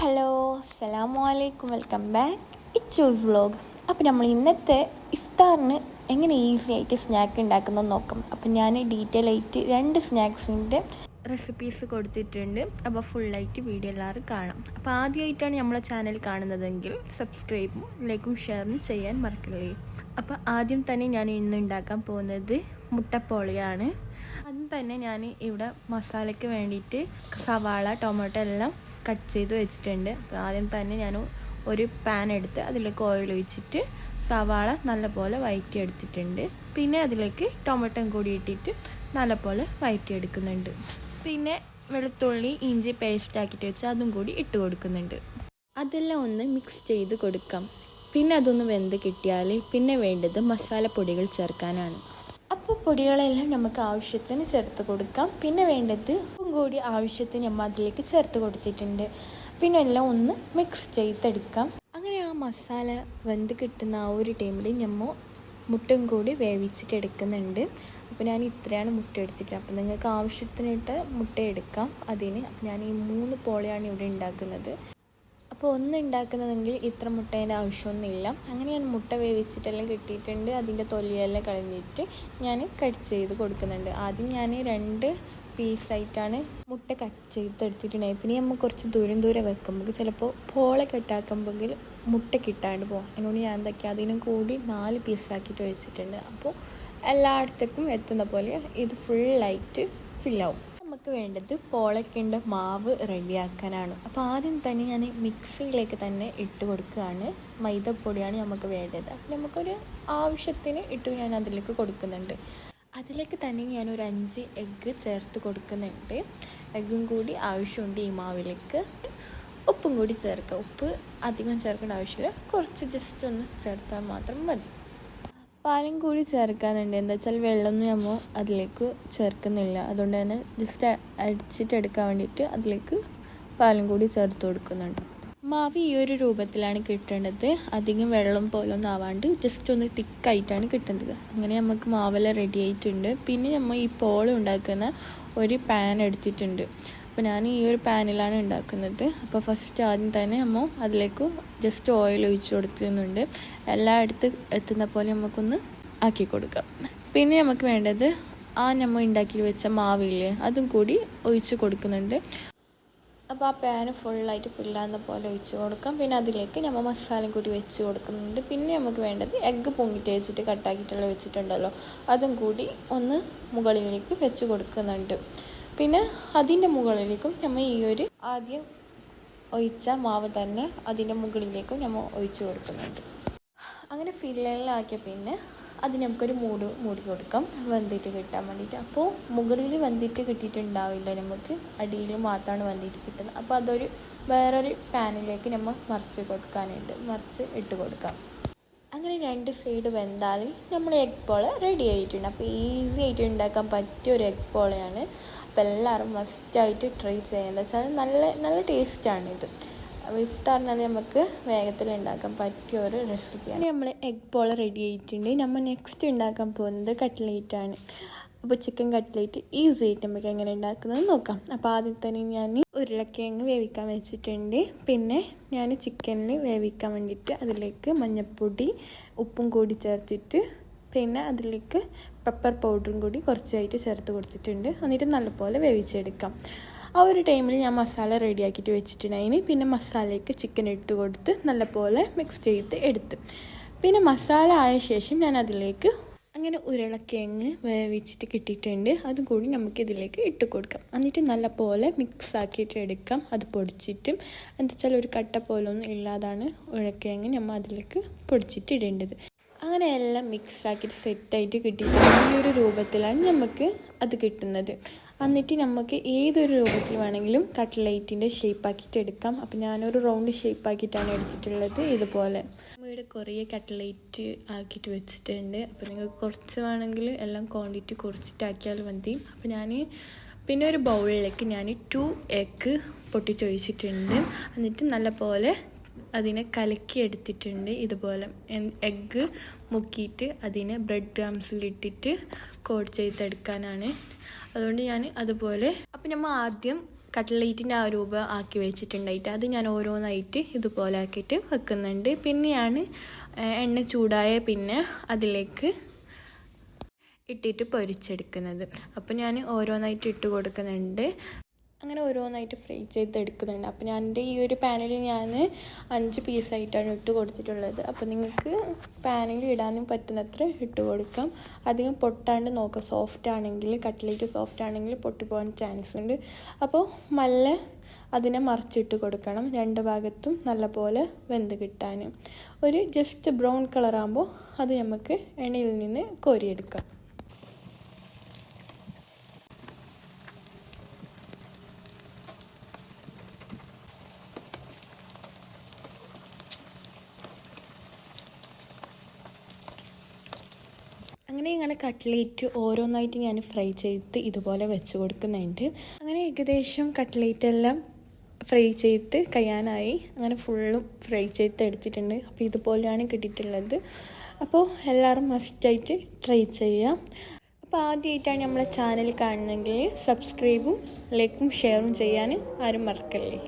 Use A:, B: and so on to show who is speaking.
A: Hello അസ്സലാമു അലൈക്കും welcome back Ichu's vlog അപ്പോൾ നമ്മൾ ഇന്നത്തെ ഇഫ്താറിന് എങ്ങനെ ഈസി ആയിട്ട് സ്നാക്ക് ഉണ്ടാക്കുന്നത് നോക്കാം. അപ്പോൾ ഞാൻ ഡീറ്റെയിൽ ആയിട്ട് രണ്ട് സ്നാക്സിന്റെ റെസിപ്പീസ് കൊടുത്തിട്ടുണ്ട്. അപ്പോൾ ഫുള്ളായിട്ട് വീഡിയോ എല്ലാവരും കാണാം. അപ്പോൾ ആദ്യമായിട്ടാണ് നമ്മളെ ചാനൽ കാണുന്നതെങ്കിൽ സബ്സ്ക്രൈബും ലൈക്കും ഷെയറും ചെയ്യാൻ മറക്കില്ലേ? അപ്പോൾ ആദ്യം തന്നെ ഞാൻ ഇന്ന് ഉണ്ടാക്കാൻ പോകുന്നത് മുട്ടപ്പോളിയാണ്. അതും തന്നെ ഞാൻ ഇവിടെ മസാലയ്ക്ക് വേണ്ടിയിട്ട് സവാള ടൊമാറ്റോ എല്ലാം കട്ട് ചെയ്ത് വെച്ചിട്ടുണ്ട്. അപ്പോൾ ആദ്യം തന്നെ ഞാൻ ഒരു പാൻ എടുത്ത് അതിലേക്ക് ഓയിൽ ഒഴിച്ചിട്ട് സവാള നല്ലപോലെ വയറ്റി എടുത്തിട്ടുണ്ട് പിന്നെ അതിലേക്ക് ടൊമാറ്റോയും കൂടി ഇട്ടിട്ട് നല്ലപോലെ വയറ്റി എടുക്കുന്നുണ്ട് പിന്നെ വെളുത്തുള്ളി ഇഞ്ചി പേസ്റ്റ് ആക്കിയിട്ട് വെച്ച് അതും കൂടി ഇട്ട് കൊടുക്കുന്നുണ്ട്. അതെല്ലാം ഒന്ന് മിക്സ് ചെയ്ത് കൊടുക്കാം. പിന്നെ അതൊന്ന് വെന്ത് കിട്ടിയാൽ പിന്നെ വേണ്ടത് മസാലപ്പൊടികൾ ചേർക്കാനാണ്. അപ്പോൾ പൊടികളെല്ലാം നമുക്ക് ആവശ്യത്തിന് ചേർത്ത് കൊടുക്കാം. പിന്നെ വേണ്ടത് കൂടി ആവശ്യത്തിന് നമ്മൾ അതിലേക്ക് ചേർത്ത് കൊടുത്തിട്ടുണ്ട്. പിന്നെ എല്ലാം ഒന്ന് മിക്സ് ചെയ്തെടുക്കാം. അങ്ങനെ ആ മസാല വെന്ത് കിട്ടുന്ന ആ ഒരു ടൈമിൽ നമ്മൾ മുട്ടയും കൂടി വേവിച്ചിട്ട് എടുക്കുന്നുണ്ട്. അപ്പോൾ ഞാൻ ഇത്രയാണ് മുട്ട എടുത്തിട്ട് അപ്പോൾ നിങ്ങൾക്ക് ആവശ്യത്തിനിട്ട് മുട്ട എടുക്കാം. അതിന് അപ്പോൾ ഞാൻ ഈ മൂന്ന് പോളയാണ് ഇവിടെ ഉണ്ടാക്കുന്നത്. അപ്പോൾ ഒന്ന് ഉണ്ടാക്കുന്നതെങ്കിൽ ഇത്ര മുട്ടേന്റെ ആവശ്യമൊന്നുമില്ല. അങ്ങനെ ഞാൻ മുട്ട വേവിച്ചിട്ടെല്ലാം കിട്ടിയിട്ടുണ്ട്. അതിന്റെ തൊലിയെല്ലാം കളഞ്ഞിട്ട് ഞാൻ കട്ട് ചെയ്ത് കൊടുക്കുന്നുണ്ട്. ആദ്യം ഞാൻ രണ്ട് പീസായിട്ടാണ് മുട്ട കട്ട് ചെയ്തെടുത്തിട്ടുണ്ടായി പിന്നെ നമ്മൾ കുറച്ച് ദൂരം ദൂരം വെക്കുമ്പോൾ ചിലപ്പോൾ പോളെ കട്ടാക്കുമ്പോൾ മുട്ട കിട്ടാണ്ട് പോകും. അതിനോട് ഞാൻ എന്താക്കി അതിനും കൂടി നാല് പീസാക്കിയിട്ട് വെച്ചിട്ടുണ്ട്. അപ്പോൾ എല്ലായിടത്തേക്കും എത്തുന്ന പോലെ ഇത് ഫുള്ളായിട്ട് ഫില്ലാവും നമുക്ക് വേണ്ടത് പോളക്കിന്റെ മാവ് റെഡിയാക്കാനാണ് അപ്പോൾ ആദ്യം തന്നെ ഞാൻ മിക്സിയിലേക്ക് തന്നെ ഇട്ട് കൊടുക്കുകയാണ്. മൈദപ്പൊടിയാണ് നമുക്ക് വേണ്ടത്. നമുക്കൊരു ആവശ്യത്തിന് ഇട്ട് ഞാൻ അതിലേക്ക് കൊടുക്കുന്നുണ്ട്. അതിലേക്ക് തന്നെ ഞാൻ ഒരു അഞ്ച് എഗ്ഗ് ചേർത്ത് കൊടുക്കുന്നുണ്ട്. എഗ്ഗും കൂടി ആവശ്യമുണ്ട് ഈ മാവിലേക്ക്. ഉപ്പും കൂടി ചേർക്കുക. ഉപ്പ് അധികം ചേർക്കേണ്ട ആവശ്യമില്ല. കുറച്ച് ജസ്റ്റ് ഒന്ന് ചേർത്താൽ മാത്രം മതി. പാലും കൂടി ചേർക്കാനുണ്ട്. എന്താ വെച്ചാൽ വെള്ളമൊന്നും നമ്മൾ അതിലേക്ക് ചേർക്കുന്നില്ല. അതുകൊണ്ട് തന്നെ ജസ്റ്റ് അടിച്ചിട്ട് എടുക്കാൻ വേണ്ടിയിട്ട് അതിലേക്ക് പാലും കൂടി ചേർത്ത് കൊടുക്കുന്നുണ്ട്. മാവ് ഈ ഒരു രൂപത്തിലാണ് കിട്ടേണ്ടത്. അധികം വെള്ളം പോലൊന്നും ആവാണ്ട് ജസ്റ്റ് ഒന്ന് തിക്കായിട്ടാണ് കിട്ടുന്നത് അങ്ങനെ നമുക്ക് മാവെല്ലാം റെഡി ആയിട്ടുണ്ട്. പിന്നെ നമ്മൾ ഈ പോളം ഉണ്ടാക്കുന്ന ഒരു പാൻ എടുത്തിട്ടുണ്ട്. അപ്പോൾ ഞാൻ ഈ ഒരു പാനിലാണ് ഉണ്ടാക്കുന്നത്. അപ്പോൾ ഫസ്റ്റ് ആദ്യം തന്നെ നമ്മൾ അതിലേക്ക് ജസ്റ്റ് ഓയിൽ ഒഴിച്ച് കൊടുക്കുന്നുണ്ട് എല്ലായിടത്ത് എത്തുന്ന പോലെ നമുക്കൊന്ന് ആക്കി കൊടുക്കാം. പിന്നെ നമുക്ക് വേണ്ടത് ആ നമ്മൾ ഉണ്ടാക്കി വെച്ച മാവില്ലേ അതും കൂടി ഒഴിച്ച് കൊടുക്കുന്നുണ്ട്. അപ്പോൾ ആ പാന് ഫുള്ളായിട്ട് ഫില്ലാകുന്ന പോലെ ഒഴിച്ച് കൊടുക്കാം. പിന്നെ അതിലേക്ക് നമ്മൾ മസാലയും കൂടി വെച്ച് കൊടുക്കുന്നുണ്ട്. പിന്നെ നമുക്ക് വേണ്ടത് എഗ്ഗ് പൊങ്ങിട്ട് വെച്ചിട്ട് കട്ടാക്കിയിട്ടുള്ള വെച്ചിട്ടുണ്ടല്ലോ. അതും കൂടി ഒന്ന് മുകളിലേക്ക് വെച്ച് കൊടുക്കുന്നുണ്ട്. പിന്നെ അതിന്റെ മുകളിലേക്കും നമ്മൾ ഈ ഒരു ആദ്യം ഒഴിച്ച മാവ് തന്നെ അതിന്റെ മുകളിലേക്കും നമ്മൾ ഒഴിച്ച് കൊടുക്കുന്നുണ്ട്. അങ്ങനെ ഫില്ലിലാക്കിയ പിന്നെ അതിന് നമുക്കൊരു മൂട് മൂടി കൊടുക്കാം. വെന്തിട്ട് കിട്ടാൻ വേണ്ടിയിട്ട് അപ്പോൾ മുകളിൽ വെന്തിട്ട് കിട്ടിയിട്ടുണ്ടാവില്ല നമുക്ക്. അടിയിൽ മാത്രമാണ് വെന്തിട്ട് കിട്ടുന്നത്. അപ്പോൾ അതൊരു വേറൊരു പാനിലേക്ക് നമ്മൾ മറിച്ച് കൊടുക്കാനുണ്ട്. മറിച്ച് ഇട്ട് കൊടുക്കാം. അങ്ങനെ രണ്ട് സൈഡ് വെന്താൽ നമ്മൾ എഗ് പോള റെഡി ആയിട്ടുണ്ട്. അപ്പോൾ ഈസി ആയിട്ട് ഉണ്ടാക്കാൻ പറ്റിയ ഒരു എഗ് പോളയാണ്. അപ്പോൾ എല്ലാവരും മസ്റ്റായിട്ട് ട്രൈ ചെയ്യുക എന്താ വെച്ചാൽ നല്ല നല്ല ടേസ്റ്റാണ് ഇത്. അപ്പോൾ ഇഫ്താറിനാൽ നമുക്ക് വേഗത്തിൽ ഉണ്ടാക്കാൻ പറ്റിയ ഒരു റെസിപ്പിയാണ് നമ്മൾ എഗ് ബോൾ റെഡി ആയിട്ടുണ്ട്. നമ്മൾ നെക്സ്റ്റ് ഉണ്ടാക്കാൻ പോകുന്നത് കട്ട്ലേറ്റ് ആണ്. അപ്പോൾ ചിക്കൻ കട്ട്ലേറ്റ് ഈസി ആയിട്ട് നമുക്ക് എങ്ങനെ ഉണ്ടാക്കുന്നത് നോക്കാം. അപ്പോൾ ആദ്യം തന്നെ ഞാൻ ഉരുളക്കിഴങ്ങ് വേവിക്കാൻ വെച്ചിട്ടുണ്ട്. പിന്നെ ഞാൻ ചിക്കനിൽ വേവിക്കാൻ വേണ്ടിയിട്ട് അതിലേക്ക് മഞ്ഞൾപ്പൊടി ഉപ്പും കൂടി ചേർത്തിട്ട് പിന്നെ അതിലേക്ക് പെപ്പർ പൗഡറും കൂടി കുറച്ചായിട്ട് ചേർത്ത് കൊടുത്തിട്ടുണ്ട്. എന്നിട്ട് നല്ലപോലെ വേവിച്ചെടുക്കാം. ആ ഒരു ടൈമിൽ ഞാൻ മസാല റെഡിയാക്കിയിട്ട് വെച്ചിട്ടുണ്ടായിന് പിന്നെ മസാലയ്ക്ക് ചിക്കൻ ഇട്ട് കൊടുത്ത് നല്ലപോലെ മിക്സ് ചെയ്ത് എടുത്ത്. പിന്നെ മസാല ആയ ശേഷം ഞാൻ അതിലേക്ക് അങ്ങനെ ഉരുളക്കിഴങ്ങ് വേവിച്ചിട്ട് കിട്ടിയിട്ടുണ്ട്. അതും കൂടി നമുക്ക് ഇതിലേക്ക് ഇട്ട് കൊടുക്കാം. എന്നിട്ട് നല്ലപോലെ മിക്സ് ആക്കിയിട്ട് എടുക്കാം. അത് പൊടിച്ചിട്ടും എന്താ വെച്ചാൽ ഒരു കട്ട പോലൊന്നും ഇല്ലാതാണ് ഉരുളക്കിഴങ്ങ് നമ്മൾ അതിലേക്ക് പൊടിച്ചിട്ട് ഇടേണ്ടത്. അങ്ങനെ എല്ലാം മിക്സ് ആക്കിയിട്ട് സെറ്റായിട്ട് കിട്ടിയിട്ട് ഈ ഒരു രൂപത്തിലാണ് നമുക്ക് അത് കിട്ടുന്നത്. എന്നിട്ട് നമുക്ക് ഏതൊരു രൂപത്തിൽ വേണമെങ്കിലും കട്ട്ലൈറ്റിന്റെ ഷേപ്പ് ആക്കിയിട്ട് എടുക്കാം. അപ്പോൾ ഞാനൊരു റൗണ്ട് ഷേപ്പ് ആക്കിയിട്ടാണ് എടുത്തിട്ടുള്ളത് ഇതുപോലെ. ഇവിടെ കുറേ കട്ട്ലൈറ്റ് ആക്കിയിട്ട് വെച്ചിട്ടുണ്ട്. അപ്പോൾ നിങ്ങൾക്ക് കുറച്ച് വേണമെങ്കിൽ എല്ലാം ക്വാണ്ടിറ്റി കുറച്ചിട്ടാക്കിയാൽ മതി. അപ്പോൾ ഞാൻ പിന്നെ ഒരു ബൗളിലേക്ക് ഞാൻ ടു എഗ്ഗ് പൊട്ടിച്ചൊഴിച്ചിട്ടുണ്ട്. എന്നിട്ട് നല്ലപോലെ അതിനെ കലക്കി എടുത്തിട്ടുണ്ട് ഇതുപോലെ എഗ്ഗ് മുക്കിയിട്ട് അതിനെ ബ്രെഡ് ക്രംസിലിട്ടിട്ട് കോട്ട് ചെയ്തെടുക്കാനാണ്. അതുകൊണ്ട് ഞാൻ അതുപോലെ അപ്പം നമ്മൾ ആദ്യം കട്ട്ലേറ്റിന്റെ ആ രൂപം ആക്കി വെച്ചിട്ടുണ്ടായിട്ട് അത് ഞാൻ ഓരോന്നായിട്ട് ഇതുപോലെ ആക്കിയിട്ട് വെക്കുന്നുണ്ട്. പിന്നെയാണ് എണ്ണ ചൂടായ പിന്നെ അതിലേക്ക് ഇട്ടിട്ട് പൊരിച്ചെടുക്കുന്നത്. അപ്പോൾ ഞാൻ ഓരോന്നായിട്ട് ഇട്ട് കൊടുക്കുന്നുണ്ട്. അങ്ങനെ ഓരോന്നായിട്ട് ഫ്രൈ ചെയ്ത് ചെയ്തെടുക്കുന്നുണ്ട് അപ്പോൾ ഞാൻ എന്റെ ഈ ഒരു പാനിൽ ഞാൻ അഞ്ച് പീസായിട്ടാണ് ഇട്ട് കൊടുത്തിട്ടുള്ളത്. അപ്പോൾ നിങ്ങൾക്ക് പാനിൽ ഇടാനും പറ്റുന്നത്ര ഇട്ട് കൊടുക്കാം. അധികം പൊട്ടാണ്ട് നോക്കുക സോഫ്റ്റ് ആണെങ്കിൽ കട്ട്ലേറ്റ് സോഫ്റ്റ് ആണെങ്കിൽ പൊട്ടിപ്പോകാൻ ചാൻസ് ഉണ്ട്. അപ്പോൾ നല്ല അതിനെ മറിച്ചിട്ട് കൊടുക്കണം. രണ്ട് ഭാഗത്തും നല്ലപോലെ വെന്ത് കിട്ടാനും. ഒരു ജസ്റ്റ് ബ്രൗൺ കളറാകുമ്പോൾ അത് നമുക്ക് എണ്ണയിൽ നിന്ന് കോരിയെടുക്കാം. അങ്ങനെ ഇങ്ങനെ കട്ട്ലേറ്റ് ഓരോന്നായിട്ട് ഞാൻ ഫ്രൈ ചെയ്ത് ഇതുപോലെ വെച്ച് കൊടുക്കുന്നുണ്ട്. അങ്ങനെ ഏകദേശം കട്ട്ലേറ്റ് എല്ലാം ഫ്രൈ ചെയ്ത് കഴിയാനായി. അങ്ങനെ ഫുള്ളും ഫ്രൈ ചെയ്ത് എടുത്തിട്ടുണ്ട്. അപ്പോൾ ഇതുപോലെയാണ് കിട്ടിയിട്ടുള്ളത്. അപ്പോൾ എല്ലാവരും മസ്റ്റായിട്ട് ട്രൈ ചെയ്യാം. അപ്പോൾ ആദ്യമായിട്ടാണ് നമ്മളെ ചാനൽ കാണുന്നതെങ്കിൽ സബ്സ്ക്രൈബും ലൈക്കും ഷെയറും ചെയ്യാൻ ആരും മറക്കല്ലേ.